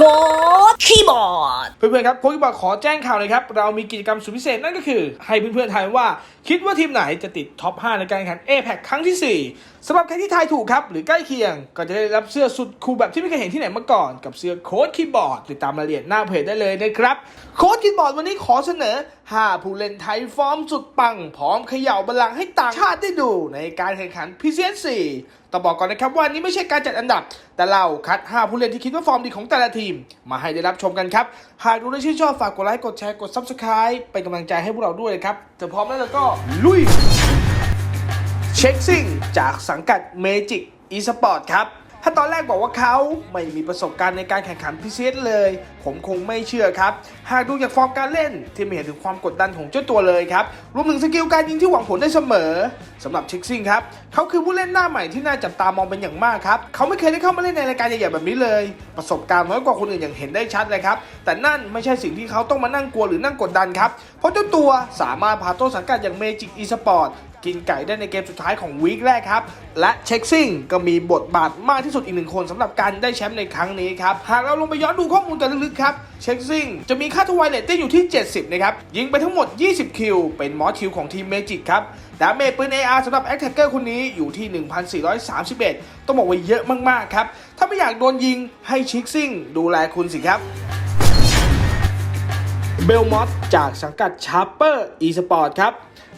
โค้ดคีย์บอร์ด เพื่อนๆครับโค้ดคีย์บอร์ดขอแจ้งข่าวเลยครับ เรามีกิจกรรมสุดพิเศษนั่นก็คือ ให้เพื่อนๆทายว่าคิดว่าทีมไหนจะติดท็อป 5 ในการแข่งขัน a p e c ครั้งที่ 4สำหรับใครที่ทายถูกครับ หรือใกล้เคียง ก็จะได้รับเสื้อสุดคูลแบบที่ไม่เคยเห็นที่ไหนมาก่อน กับเสื้อโค้ดคีย์บอร์ดติดตามรายละเอียดหน้าเพจได้เลยนะครับ โค้ดคีย์บอร์ดวันนี้ขอเสนอ 5 ผู้เล่นไทยฟอร์มสุดปัง พร้อมเขย่าบัลลังก์ให้ต่างชาติได้ดูในการแข่งขัน PCS 4ต้องบอกก่อนนะครับว่านี่ไม่ใช่การจัดอันดับ แต่เราคัด 5 ผู้เล่นที่คิดว่าฟอร์มดีของแต่ละทีม มาให้ได้รับชมกันครับ หากดูและชื่นชอบฝากกดไลค์กดแชร์กด Subscribe เป็นกำลังใจให้พวกเราด้วยครับถ้าพร้อมแล้วก็ลุย เช็คซิ่งจากสังกัด Magic Esport ครับ ถ้าตอนแรกบอกว่าเขาไม่มีประสบการณ์ในการแข่งขันพิเศษเลย ผมคงไม่เชื่อครับ หากดูจากฟอร์มการเล่น ที่ไม่เห็นถึงความกดดันของเจ้าตัวเลยครับ รวมถึงสกิลการยิงที่หวังผลได้เสมอสำหรับเช็คซิ่งครับ เขาคือผู้เล่นหน้าใหม่ที่น่าจับตามองเป็นอย่างมากครับ เขาไม่เคยได้เข้ามาเล่นในรายการใหญ่ๆแบบนี้เลย ประสบการณ์น้อยกว่าคนอื่นอย่างเห็นได้ชัดเลยครับ แต่นั่นไม่ใช่สิ่งที่เขาต้องมานั่งกลัวหรือนั่งกดดันครับ เพราะเจ้าตัวสามารถพาต้นสังกัดอย่าง Magic Esport กิ กินไก่ได้ในเกมสุดท้ายของวีคแรกครับ และเช็คซิ่งก็มีบทบาทมากที่สุดอีกหนึ่งคนสำหรับการได้แชมป์ในครั้งนี้ครับ หากเราลงไปย้อนดูข้อมูลกันลึกๆครับ เช็คซิ่งจะมีค่าทวายเลตติ้งอยู่ที่ 70 นะครับ ยิงไปทั้งหมด 20 คิว เป็นมอสคิวของทีมเมจิกครับดาเมจปืน AR สำหรับแอคแท็กเกอร์คนนี้อยู่ที่ 1,431 ต้องบอกว่าเยอะมากๆครับ ถ้าไม่อยากโดนยิงให้เช็คซิ่งดูแลคุณสิครับเบลมอสจากสังกัดชาร์เปอร์อีสปอร์ตครับ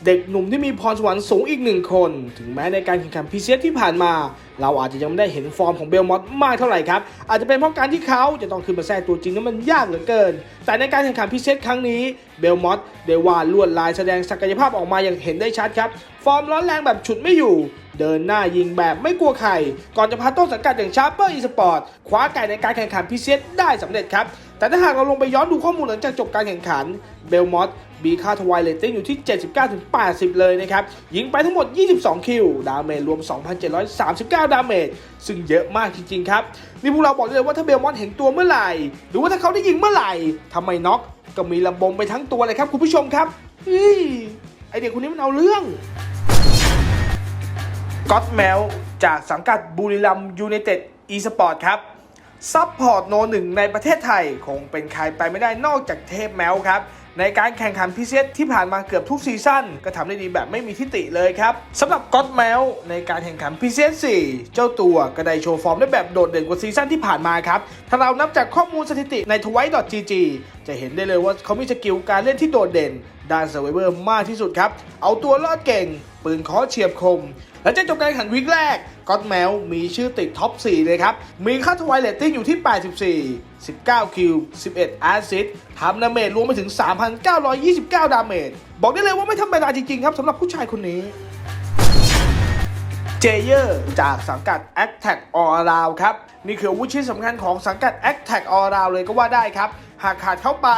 เด็กหนุ่มที่มีพรสวรรค์สูงอีกหนึ่งคน ถึงแม้ในการแข่งขันพีเซียที่ผ่านมา เราอาจจะยังไม่ได้เห็นฟอร์มของเบลมอสมากเท่าไหร่ครับ อาจจะเป็นเพราะการที่เขาจะต้องขึ้นมาแทรกตัวจริงนั้นมันยากเหลือเกิน แต่ในการแข่งขันพีเซียครั้งนี้เบลมอสได้วาดลวดลายแสดงศักยภาพออกมาอย่างเห็นได้ชัดครับ ฟอร์มร้อนแรงแบบฉุดไม่อยู่ เดินหน้ายิงแบบไม่กลัวใคร ก่อนจะพาต้นสังกัดอย่างชาร์เปอร์อีสปอร์ตคว้าไก่ในการแข่งขันพิเศษได้สำเร็จครับ แต่ถ้าหากเราลงไปย้อนดูข้อมูลหลังจากจบการแข่งขันเบลมอสมีค่าทวายเลตติ้งอยู่ที่ 79-80 เลยนะครับ ยิงไปทั้งหมด 22 คิว ดาเมจรวม 2,739 ดาเมจ ซึ่งเยอะมากจริง ๆ ครับ นี่พวกเราบอกได้เลยว่าถ้าเบลมอสเห็นตัวเมื่อไหร่ หรือว่าถ้าเขาได้ยิงเมื่อไหร่ทำไมน็อกก็มีระบมไปทั้งตัวเลยครับคุณผู้ชมครับเฮ้ยไอเด็กคนนี้มันเอาเรื่องก็อตแมวจากสังกัดบุรีรัมยูไนเต็ดอีสปอร์ตครับ ซัพพอร์ตโนหนึ่งในประเทศไทย คงเป็นใครไปไม่ได้นอกจากเทพแมวครับ ในการแข่งขันพิเศษที่ผ่านมาเกือบทุกซีซั่นก็ทำได้ดีแบบไม่มีทิฏฐิเลยครับสำหรับก็อตแมวในการแข่งขันพิเศษ4 เจ้าตัวก็ได้โชว์ฟอร์มได้แบบโดดเด่นกว่าซีซั่นที่ผ่านมาครับ ถ้าเรานับจากข้อมูลสถิติใน t w i g g จะเห็นได้เลยว่าเขามีสกิลการเล่นที่โดดเด่น ด้านเซอร์ไวเวอร์มากที่สุดครับ เอาตัวรอดเก่ง ปืนคอเฉียบคม และจาจบการแข่งขันวิกแรกก็อตแมวมีชื่อติดท็อป 4 เลยครับ มีค่าทวายเลตติ้งอยู่ที่ 84 19 คิว 11 แอซิสต์ทำดาเมจรวมไปถึง 3,929 ดาเมจ บอกได้เลยว่าไม่ธรรมดาจริงๆครับสำหรับผู้ชายคนนี้ เจเยอร์จากสังกัด a t t a c All Around ครับ นี่คืออาวุธชิ้นสำคัญของสังกัด a t t a c All Around เลยก็ว่าได้ครับ หากขาดเข้าไป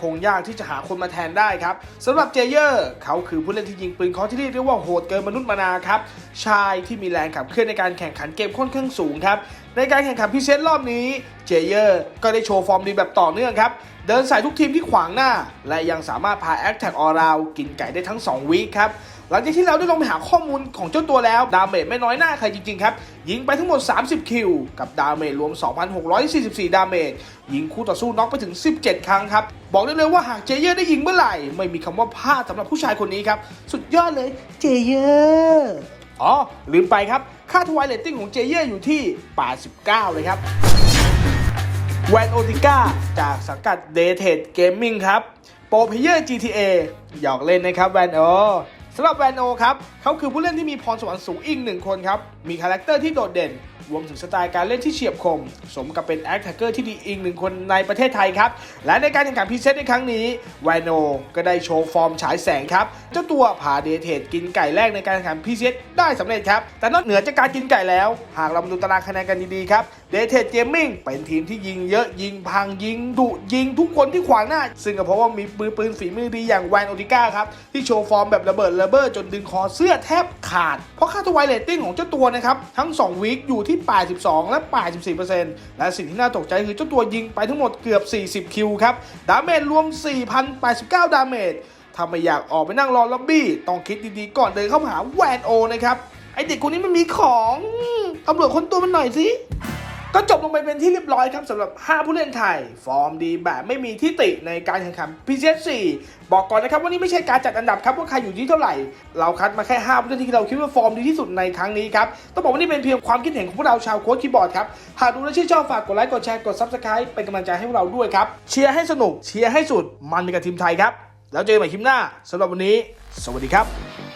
คงยากที่จะหาคนมาแทนได้ครับสำหรับเจเยอร์เขาคือผู้เล่นที่ยิงปืนเคอที่เรียกว่าโหดเกินมนุษย์มนาครับ ชายที่มีแรงขับเคลื่อนในการแข่งขันเกมค่อนข้างสูงครับ ในการแข่งขันพิเศษรอบนี้ เจเยอร์ก็ได้โชว์ฟอร์มดีแบบต่อเนื่องครับ เดินใส่ทุกทีมที่ขวางหน้า และยังสามารถพา a t t a c All Around กินไก่ได้ทั้ง 2 วีคครับ หลังจากที่เราได้ลงไปหาข้อมูลของเจ้าตัวแล้ว ดาเมจไม่น้อยหน้าใครจริง ๆ ครับ ยิงไปทั้งหมด 30 คิว กับดาเมจรวม 2,644 ดาเมจยิงคู่ต่อสู้น็อกไปถึง 17 ครั้งครับ บอกได้เลยว่าหากเจเยอร์ได้ยิงเมื่อไหร่ ไม่มีคำว่าพลาดสำหรับผู้ชายคนนี้ครับสุดยอดเลยเจเยอร์อ๋อลืมไปครับค่าทวายเลตติ้งของเจเยอร์อยู่ที่ 89 เลยครับแวนโอติก้า จากสังกัด d a t e d Gaming ครับโปรเพเยอร์ GTA หยอกเล่นนะครับแวนโอสำหรับแวนโอครับ เขาคือผู้เล่นที่มีพรสวรรค์สูงอีกหนึ่งคนครับ มีคาแรคเตอร์ที่โดดเด่น รวมถึงสไตล์การเล่นที่เฉียบคม สมกับเป็นแอคแท็กเกอร์ที่ดีอีกหนึ่งคนในประเทศไทยครับ และในการแข่งขันพิเศษในครั้งนี้แวนโอก็ได้โชว์ฟอร์มฉายแสงครับ เจ้าตัวพาเดเทดกินไก่แรกในการแข่งขันพิเศษได้สำเร็จครับ แต่นอกเหนือจากการกินไก่แล้ว หากเรามาดูตารางคะแนนกันดีๆครับเดเทดเกมมิ่งเป็นทีมที่ยิงเยอะยิงพังยิงดุยิงทุกคนที่ขวางหน้า ซึ่งก็เพราะว่ามีมือปืนฝีมือดีอย่างแวนโอติก้าครับที่โชว์ฟอร์มแบบระเบิดระเบ้อจนดึงคอเสื้อแทบขาด เพราะค่าทวายเรตติ้งของเจ้าตัวนะครับทั้ง 2 วีคอยู่ที่82 และ 84%และสิ่งที่น่าตกใจคือเจ้าตัวยิงไปทั้งหมดเกือบ 40 คิวครับ ดาเมจรวม 4,089 ดาเมจถ้าไม่อยากออกไปนั่งรอล็อบบี้ ต้องคิดดีๆ ก่อนเดินเข้ามาหาแวนโอนะครับ ไอเด็กคนนี้มันมีของตำรวจคนตัวมันหน่อยสิ ก็จบลงไปเป็นที่เรียบร้อยครับสำหรับ 5 ผู้เล่นไทย ฟอร์มดีแบบไม่มีที่ติในการแข่งขัน PCS 4 บอกก่อนนะครับว่านี่ไม่ใช่การจัดอันดับครับว่าใครอยู่ที่เท่าไหร่ เราคัดมาแค่ 5 ผู้เล่นที่เราคิดว่าฟอร์มดีที่สุดในครั้งนี้ครับ ต้องบอกว่านี่เป็นเพียงความคิดเห็นของพวกเราชาวโค้ชคีย์บอร์ดครับ หากดูและชื่นชอบฝากกดไลค์กดแชร์กด Subscribe เป็นกำลังใจให้พวกเราด้วยครับเชียร์ให้สนุกเชียร์ให้สุดมันไปกับทีมไทยครับแล้วเจอกันใหม่คลิปหน้าสำหรับวันนี้ สวัสดีครับ